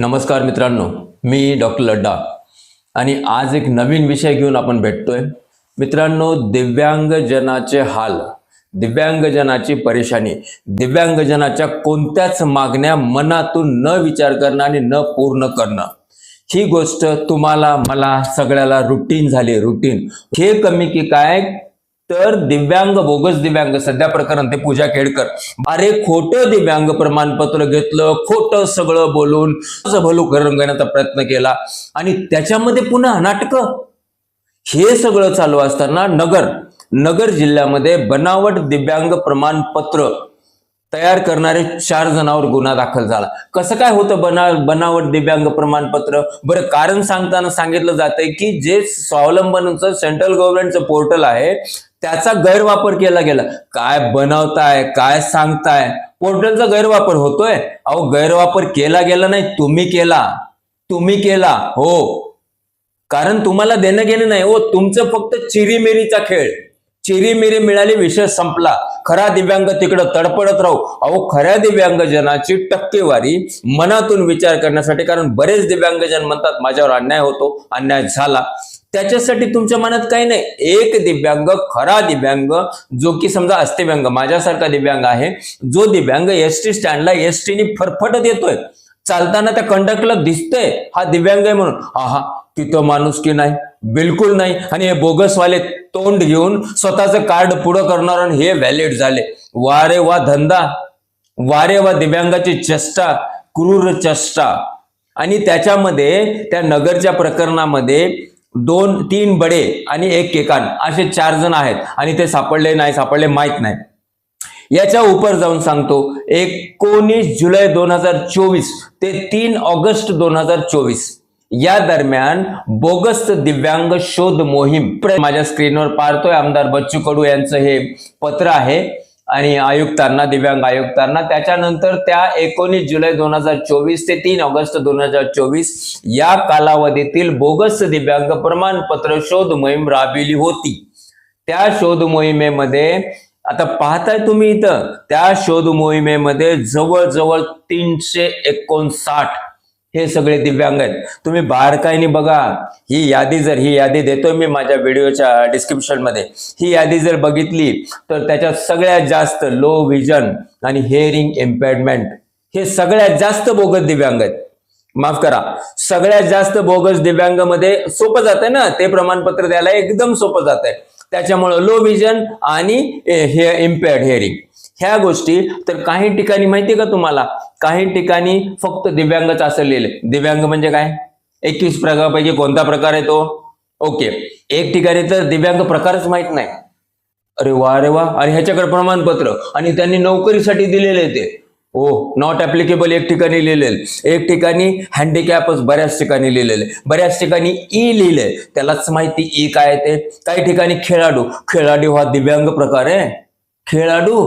नमस्कार मित्रांनो मी डॉक्टर लड्डा. आणि आज एक नवीन विषय घेऊन आपण भेटतोय. मित्रांनो दिव्यांगजनाचे हाल दिव्यांगजनाची परेशानी दिव्यांगजनाच्या कोणत्याच मागण्या मनातून न विचार करणं आणि न पूर्ण करणं. ही गोष्ट तुम्हाला मला सगळ्याला रुटीन झाली रुटीन हे कमी की काय? तर दिव्यांग बोगस दिव्यांग सध्या प्रकरण ते पूजा खेडकर अरे खोटं दिव्यांग प्रमाणपत्र घेतलं खोटं सगळं बोलून भलूक भलू घेण्याचा प्रयत्न केला. आणि त्याच्यामध्ये पुन्हा नाटक? हे सगळं चालू असताना नगर नगर जिल्ह्यामध्ये बनावट दिव्यांग प्रमाणपत्र तयार करणारे चार जणांवर गुन्हा दाखल झाला. कसं काय होतं बना बनावट दिव्यांग प्रमाणपत्र? बरं कारण सांगताना सांगितलं जातंय की जे स्वावलंबनचं सेंट्रल गव्हर्नमेंटचं पोर्टल आहे त्याचा गैरवापर केला गेला. काय बनवताय काय सांगताय? पोर्टलचा गैरवापर होतोय? अहो गैरवापर केला गेला नाही तुम्ही केला. तुम्ही केला हो. कारण तुम्हाला देणं घेणं नाही हो. तुमचं फक्त चिरीमिरीचा खेळ. चिरीमिरी मिळाली विषय संपला. खरा दिव्यांग तिकडं तडपडत राहू. अहो खऱ्या दिव्यांगजनाची टक्केवारी मनातून विचार करण्यासाठी कारण बरेच दिव्यांगजन म्हणतात माझ्यावर अन्याय होतो अन्याय झाला. त्याच्यासाठी तुमच्या मनात काही नाही. एक दिव्यांग खरा दिव्यांग जो की समजा अस्थिव्यांग माझ्यासारखा दिव्यांग आहे जो दिव्यांग एस टी स्टँडला एस टीने फरफटत येतोय. चालताना त्या कंडक्टरला दिसतंय हा दिव्यांग आहे म्हणून. आहा तिथं माणूस की नाही? बिलकुल नाही. आणि हे बोगसवाले तोंड घेऊन स्वतःचं कार्ड पुढं करणार आणि हे व्हॅलिड झाले. वारे वा धंदा वारे वा दिव्यांगाची चेष्टा क्रूर चेष्टा. आणि त्याच्यामध्ये त्या नगरच्या प्रकरणामध्ये दोन तीन बडे आणि एक केकान. असे चार जण आहेत आणि ते सापडले नाही सापडले माहीत नाही. याच्या उपर जाऊन सांगतो एकोणीस जुलै दोन हजार चोवीस ते तीन ऑगस्ट दोन हजार चोवीस. या दरम्यान बोगस दिव्यांग शोध मोहीम. माझ्या स्क्रीनवर पाहतोय आमदार बच्चू कडू यांचं हे पत्र आहे. आणि आयुक्तांना दिव्यांग आयुक्तांना. त्याच्यानंतर त्या एकोणीस जुलै दोन हजार चोवीस ते तीन ऑगस्ट दोन हजार चोवीस या कालावधीतील बोगस दिव्यांग प्रमाणपत्र शोध मोहीम राबविली होती. त्या शोध मोहिमेमध्ये आता पाहताय तुम्ही इथं त्या शोध मोहिमेमध्ये जवळजवळ तीनशे एकोणसाठ हे सगळे दिव्यांग आहेत. तुम्ही बारकाईने बघा. ही यादी जर ही यादी देतोय मी माझ्या व्हिडिओच्या डिस्क्रिप्शनमध्ये. ही यादी जर बघितली तर त्याच्यात सगळ्यात जास्त लो व्हिजन आणि हेअरिंग इम्पेअरमेंट हे सगळ्यात जास्त बोगस दिव्यांग आहेत. माफ करा. सगळ्यात जास्त बोगस दिव्यांगमध्ये सोपं जात ना? ते प्रमाणपत्र द्यायला एकदम सोपं जात आहे त्याच्यामुळं लो विजन आणि हे इम्पेअर्ड हेअरिंग ह्या गोष्टी तर काही ठिकाणी माहिती का तुम्हाला? काही ठिकाणी फक्त दिव्यांगच असं लिहिले दिव्यांग म्हणजे काय? एकवीस प्रकारापैकी कोणता प्रकार आहे तो? ओके. एक ठिकाणी तर दिव्यांग प्रकारच माहीत नाही. अरे वा अरे वा. आणि ह्याच्याकडे प्रमाणपत्र. आणि त्यांनी नोकरीसाठी दिलेले ते. हो नॉट ऍप्लिकेबल एक ठिकाणी लिहिलेले एक ठिकाणी हँडिकॅपच बऱ्याच ठिकाणी लिहिलेले बऱ्याच ठिकाणी e ई लिहिले त्यालाच माहिती ई काय ते? काही ठिकाणी खेळाडू. खेळाडू हा दिव्यांग प्रकार आहे. खेळाडू.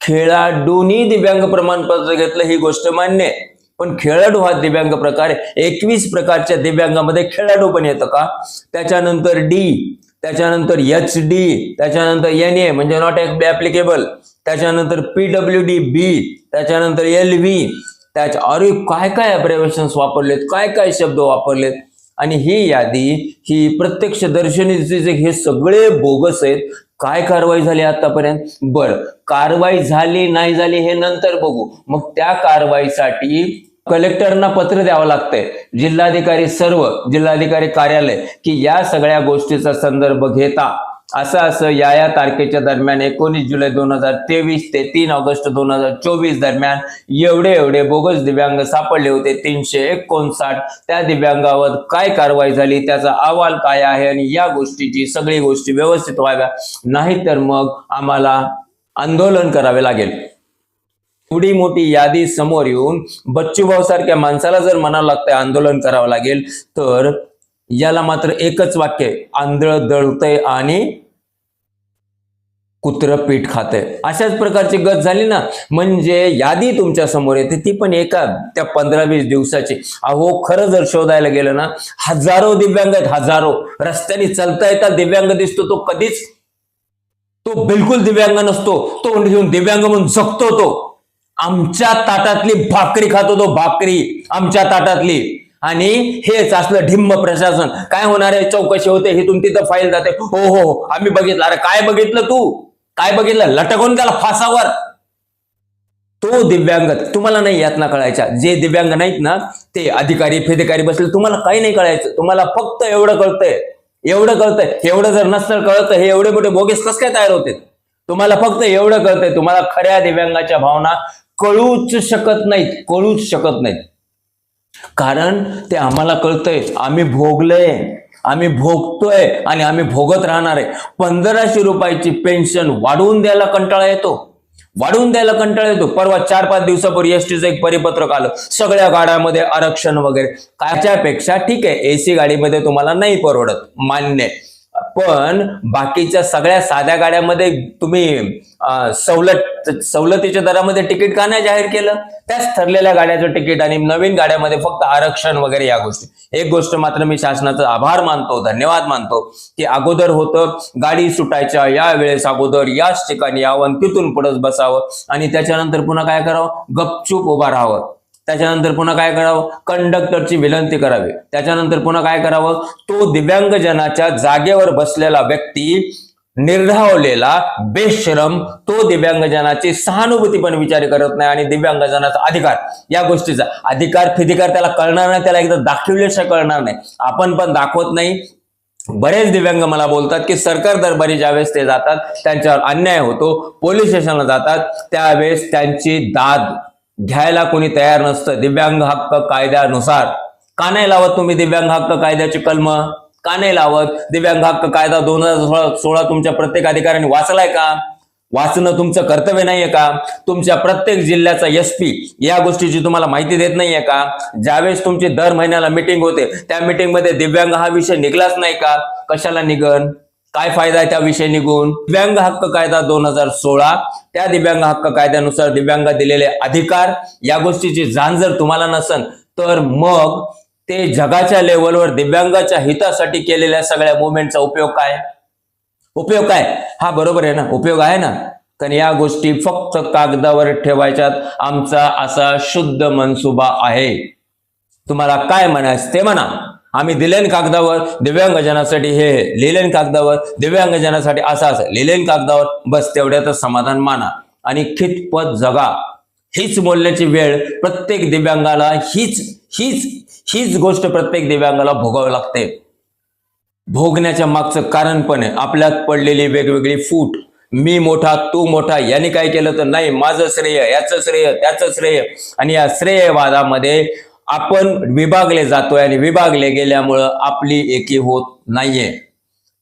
खेळाडूंनी दिव्यांग प्रमाणपत्र घेतलं ही गोष्ट मान्य आहे. पण खेळाडू हा दिव्यांग प्रकार एकवीस प्रकारच्या दिव्यांगामध्ये खेळाडू पण येतं का? त्याच्यानंतर डी त्याच्यानंतर एच डी त्याच्यानंतर एन ए म्हणजे नॉट ऍप्लिकेबल त्याच्यानंतर पी डब्ल्यू डी बी त्याच्यानंतर एल व्ही त्याच्या अरे काय काय अब्रेवेशन्स वापरलेत? काय काय शब्द वापरलेत? आणि ही यादी ही प्रत्यक्ष दर्शनीचे हे सगळे बोगस आहेत. काय कारवाई झाली आतापर्यंत? बर कारवाई झाली नाही झाली हे नंतर बघू. मग त्या कारवाईसाठी कलेक्टरना पत्र द्यावं लागतंय. जिल्हाधिकारी सर्व जिल्हाधिकारी कार्यालय की या सगळ्या गोष्टीचा संदर्भ घेता. असं असं या या तारखेच्या दरम्यान एकोणीस जुलै दोन हजार तेवीस ते तीन ऑगस्ट दोन हजार चोवीस दरम्यान एवढे एवढे बोगस दिव्यांग सापडले होते. तीनशे एकोणसाठ. त्या दिव्यांगावर काय कारवाई झाली? त्याचा अहवाल काय आहे? आणि या गोष्टीची सगळी गोष्टी व्यवस्थित व्हाव्या. नाहीतर मग आम्हाला आंदोलन करावे लागेल. एवढी मोठी यादी समोर येऊन बच्चूभाऊ सारख्या माणसाला जर मनाला लागतंय आंदोलन करावं लागेल तर याला मात्र एकच वाक्य आंधळ दळतय आणि कुत्र पीठ खाते अशाच प्रकारची गत झाली ना म्हणजे यादी तुमच्यासमोर येते. ती पण एका त्या पंधरा वीस दिवसाची. अहो खरं जर शोधायला गेलं ना हजारो दिव्यांग आहेत हजारो. रस्त्याने चालता येता दिव्यांग दिसतो तो कधीच. तो बिलकुल दिव्यांग नसतो. तोंड घेऊन दिव्यांग म्हणून जगतो तो. आमच्या ताटातली भाकरी खातो तो भाकरी. आमच्या ताटातली. आणि हेच असलं ढिम्म प्रशासन. काय होणार आहे? चौकशी होते हे तुम्ही तिथं फाईल जाते. हो हो हो आम्ही बघितलं. अरे काय बघितलं तू? काय बघितलं? लटकून त्याला फासावर. तो दिव्यांग तुम्हाला नाही यातना कळायच्या. जे दिव्यांग नाहीत ना ते अधिकारी फेदेकारी बसले. तुम्हाला काही नाही कळायचं. तुम्हाला फक्त एवढं कळतंय. एवढं कळतंय. एवढं जर नसतं कळतं हे एवढे मोठे बोगेस कस काय तयार होते तुम्हाला फक्त एवढं कळतंय. तुम्हाला खऱ्या दिव्यांगाच्या भावना कळूच शकत नाहीत. कळूच शकत नाहीत. कारण ते आम्हाला कळतंय आम्ही भोगलंय. आम्ही भोगतोय आणि आम्ही भोगत राहणार आहे. पंधराशे रुपयाची पेन्शन वाढवून द्यायला कंटाळा येतो. वाढवून द्यायला कंटाळा येतो. परवा चार पाच दिवसापूर्वी एसटीचं एक परिपत्रक आलं. सगळ्या गाड्यामध्ये आरक्षण वगैरे. कायच्यापेक्षा ठीक आहे एसी गाडीमध्ये तुम्हाला नाही परवडत. मान्य आहे. पण बाकीच्या सगळ्या साध्या गाड्यामध्ये तुम्ही सवलत सवलतीच्या दरामध्ये तिकीट का नाही जाहीर केलं? त्याच ठरलेल्या गाड्याचं तिकीट आणि नवीन गाड्यामध्ये फक्त आरक्षण वगैरे या गोष्टी. एक गोष्ट मात्र मी शासनाचा आभार मानतो धन्यवाद मानतो की अगोदर होतं गाडी सुटायच्या या वेळेस अगोदर याच ठिकाणी यावं तिथून पुढंच बसावं आणि त्याच्यानंतर पुन्हा काय करावं? गपचूप उभा राहावं. त्याच्यानंतर पुन्हा काय करावं? कंडक्टरची विनंती करावी. त्याच्यानंतर पुन्हा काय करावं? तो दिव्यांगजनाच्या जागेवर बसलेला व्यक्ती निर्धावलेला बेश्रम तो दिव्यांगजनाची सहानुभूती पण विचार करत नाही आणि दिव्यांगजनाचा अधिकार या गोष्टीचा. अधिकार फिधिकार त्याला कळणार नाही त्याला एकदा दाखवल्याशिवाय कळणार नाही. आपण पण दाखवत नाही. बरेच दिव्यांग मला बोलतात की सरकार दरबारी ज्यावेळेस ते जातात त्यांच्यावर अन्याय होतो पोलीस स्टेशनला जातात त्यावेळेस त्यांची दाद घ्यायला कोणी तयार नसतं. दिव्यांग हक्क कायद्यानुसार. का नाही लावत तुम्ही दिव्यांग हक्क कायद्याची कलम? का नाही लावत? दिव्यांग हक्क कायदा दोन हजार सोळा तुमच्या प्रत्येक अधिकाऱ्यांनी वाचलाय का? वाचणं तुमचं कर्तव्य नाहीये का? तुमच्या प्रत्येक जिल्ह्याचा एस पी या गोष्टीची तुम्हाला माहिती देत नाहीये का? ज्यावेळेस तुमची दर महिन्याला मिटिंग होते त्या मिटिंगमध्ये दिव्यांग हा विषय निघलाच नाही का? कशाला निघन? काय फायदा आहे त्या विषय निघून? दिव्यांग हक्क कायदा दोन हजार सोळा. त्या दिव्यांग हक्क कायद्यानुसार दिव्यांग दिलेले अधिकार या गोष्टीची जाण जर तुम्हाला नसन तर मग ते जगाच्या लेवलवर दिव्यांगाच्या हितासाठी केलेल्या सगळ्या मुवमेंटचा उपयोग काय? उपयोग काय? हा बरोबर आहे ना? उपयोग आहे ना? कारण या गोष्टी फक्त कागदावर ठेवायच्यात. आमचा असा शुद्ध मनसुबा आहे. तुम्हाला काय म्हणायचं ते म्हणा. आम्ही दिलेन कागदावर दिव्यांगजनासाठी हे लिहिलेन कागदावर दिव्यांगजनासाठी असं असं लिहिलेन कागदावर. बस तेवढ्यातच समाधान माना आणि खितपत जगा. हीच बोलण्याची वेळ प्रत्येक दिव्यांगाला हीच हीच हीच गोष्ट प्रत्येक दिव्यांगाला भोगावी लागते. भोगण्याच्या मागचं कारण पण आहे. आपल्यात पडलेली वेगवेगळी फूट. मी मोठा तू मोठा याने काय केलं तर नाही माझं श्रेय याचं श्रेय त्याचं श्रेय. आणि या श्रेयवादामध्ये आपण विभागले जातोय आणि विभागले गेल्यामुळं आपली एकी होत नाहीये.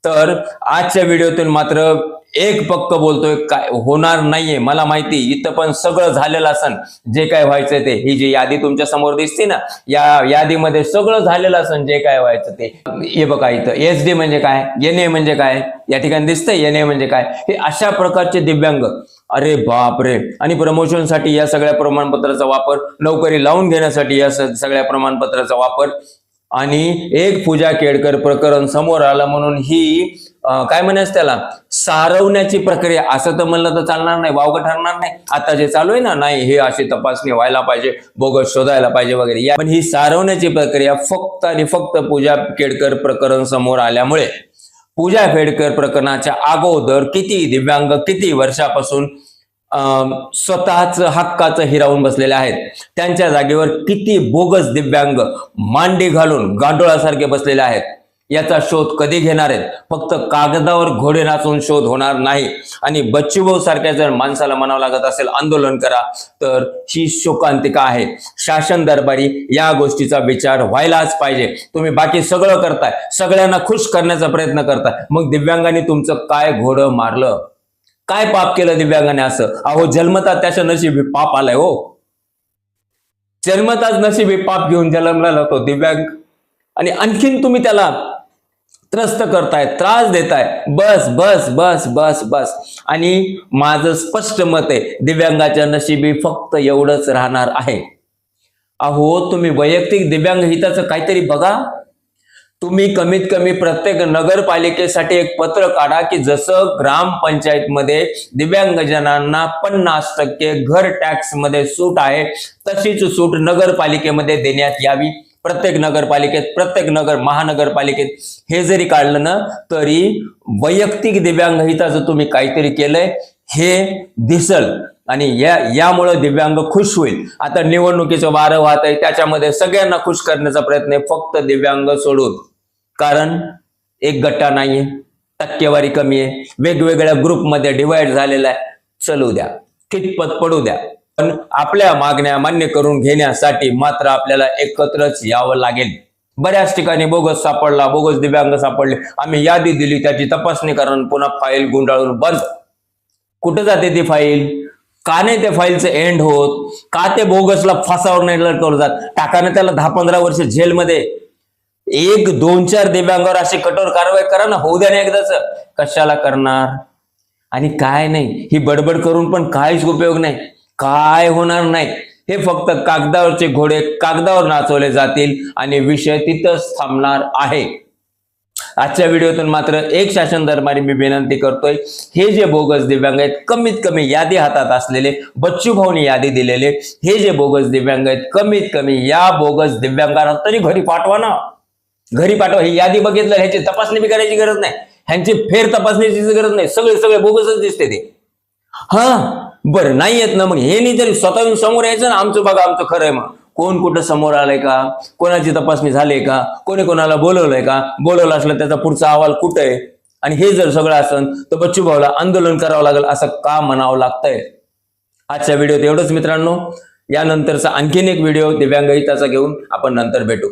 तर आजच्या व्हिडिओतून मात्र एक पक्क बोलतोय काय होणार नाहीये मला माहिती इथं पण सगळं झालेलं असन. जे काय व्हायचं ते. ही जी यादी तुमच्यासमोर दिसते ना या यादीमध्ये सगळं झालेलं असन जे काय व्हायचं ते. हे बघा इथं. एस डी म्हणजे काय? एन ए म्हणजे काय? या ठिकाणी दिसतंय एन ए म्हणजे काय? हे अशा प्रकारचे दिव्यांग. अरे बाप रे आणि प्रमोशनसाठी या सगळ्या प्रमाणपत्राचा वापर नोकरी लावून घेण्यासाठी या सगळ्या प्रमाणपत्राचा वापर. आणि एक पूजा केडकर प्रकरण समोर आलं म्हणून ही काय म्हणायच त्याला? सारवण्याची प्रक्रिया. असं तर म्हणलं तर चालणार नाही वावग ठरणार नाही. आता जे चालू आहे ना नाही हे अशी तपासणी व्हायला पाहिजे बोगस शोधायला पाहिजे वगैरे. या पण ही सारवण्याची प्रक्रिया फक्त आणि फक्त पूजा केडकर प्रकरण समोर आल्यामुळे पूजा फेडकर प्रकरणाच्या अगोदर किती दिव्यांग किती वर्षापासून अं, स्वतःच हक्काचं हिरावून बसलेले आहेत. त्यांच्या जागेवर किती बोगस दिव्यांग मांडी घालून गांडोळासारखे बसलेले आहेत. याचा शोध कधी घेणार आहेत? फक्त कागदावर घोडे नाचून शोध होणार नाही. आणि बच्चूभाऊ सारख्या जर माणसाला म्हणावं लागत असेल आंदोलन करा तर ही शोकांतिका आहे. शासन दरबारी या गोष्टीचा विचार व्हायलाच पाहिजे. तुम्ही बाकी सगळं करताय. सगळ्यांना खुश करण्याचा प्रयत्न करताय. मग दिव्यांगांनी तुमचं काय घोडं मारलं? काय पाप केलं दिव्यांगाने असं? अहो जन्मता त्याच्या नशिबी पाप आलाय हो. जन्मताच नशिबी पाप घेऊन जन्मला जातो दिव्यांग. आणि आणखीन तुम्ही त्याला त्रस्त करताय त्रास देताय बस बस बस बस बस. आणि माझं स्पष्ट मत आहे दिव्यांगाच्या नशिबी फक्त एवढंच राहणार आहे. अहो तुम्ही वैयक्तिक दिव्यांग हिताचं काहीतरी बघा. तुम्ही कमीत कमी प्रत्येक नगरपालिकेसाठी एक पत्र काढा की जसं ग्रामपंचायतमध्ये दिव्यांगजनांना पन्नास टक्के घर टॅक्समध्ये सूट आहे तशीच सूट नगरपालिकेमध्ये देण्यात यावी. प्रत्येक नगरपालिकेत प्रत्येक नगर महानगरपालिकेत हे जरी काढलं ना तरी वैयक्तिक दिव्यांग हिताचं तुम्ही काहीतरी केलंय हे दिसल. आणि या यामुळं दिव्यांग खुश होईल. आता निवडणुकीचं वारं वाहत आहे त्याच्यामध्ये सगळ्यांना खुश करण्याचा प्रयत्न आहे फक्त दिव्यांग सोडून. कारण एक गट्टा नाहीये टक्केवारी कमी आहे वेगवेगळ्या ग्रुपमध्ये डिवाइड झालेला आहे. चलू द्या. कितपत पडू द्या. पण आपल्या मागण्या मान्य करून घेण्यासाठी मात्र आपल्याला एकत्रच यावं लागेल. बऱ्याच ठिकाणी बोगस सापडला बोगस दिव्यांग सापडले. आम्ही यादी दिली त्याची तपासणी करून पुन्हा फाईल गुंडाळून बंद. कुठं जाते ती फाईल का नाही त्या फाईलचं एंड होत? का ते बोगसला फासावर नाही लटकवलं जात? टाकाने त्याला दहा पंधरा वर्ष जेलमध्ये. एक दोन चार दिव्यांगावर अशी कठोर कारवाई करा ना होऊ द्या ना एकदाच. कशाला करणार? आणि काय नाही? ही बडबड करून पण काहीच उपयोग नाही. काय होणार नाही. हे फक्त कागदावरचे घोडे कागदावर नाचवले जातील आणि विषय तिथंच थांबणार आहे. आजच्या व्हिडिओतून मात्र एक शासन दरबारी मी विनंती करतोय हे जे बोगस दिव्यांग आहेत कमीत कमी यादी हातात असलेले बच्चू भाऊनी यादी दिलेले हे जे बोगस दिव्यांग आहेत कमीत कमी या बोगस दिव्यांगांना तरी घरी पाठवा ना. घरी पाठवा ही यादी बघितलं ह्याची तपासणी बी करायची गरज नाही. ह्यांची फेर तपासणीची गरज नाही. सगळे सगळे बोगसच दिसते ते. हा बरं नाही येत ना मग. हे नाही तरी स्वतःहून समोर यायचं ना आमचं बघा आमचं खरं आहे मग. कोण कुठं समोर आलंय का? कोणाची तपासणी झाली का? कोणी कोणाला बोलवलंय का? बोलवलं असलं त्याचा पुढचा अहवाल कुठं आहे? आणि हे जर सगळं असेल तर बच्चू भाऊला आंदोलन करावं लागेल असं का म्हणावं लागतंय? आजच्या व्हिडिओत एवढंच मित्रांनो. यानंतरचा आणखीन एक व्हिडिओ दिव्यांग हिताचा घेऊन आपण नंतर भेटू.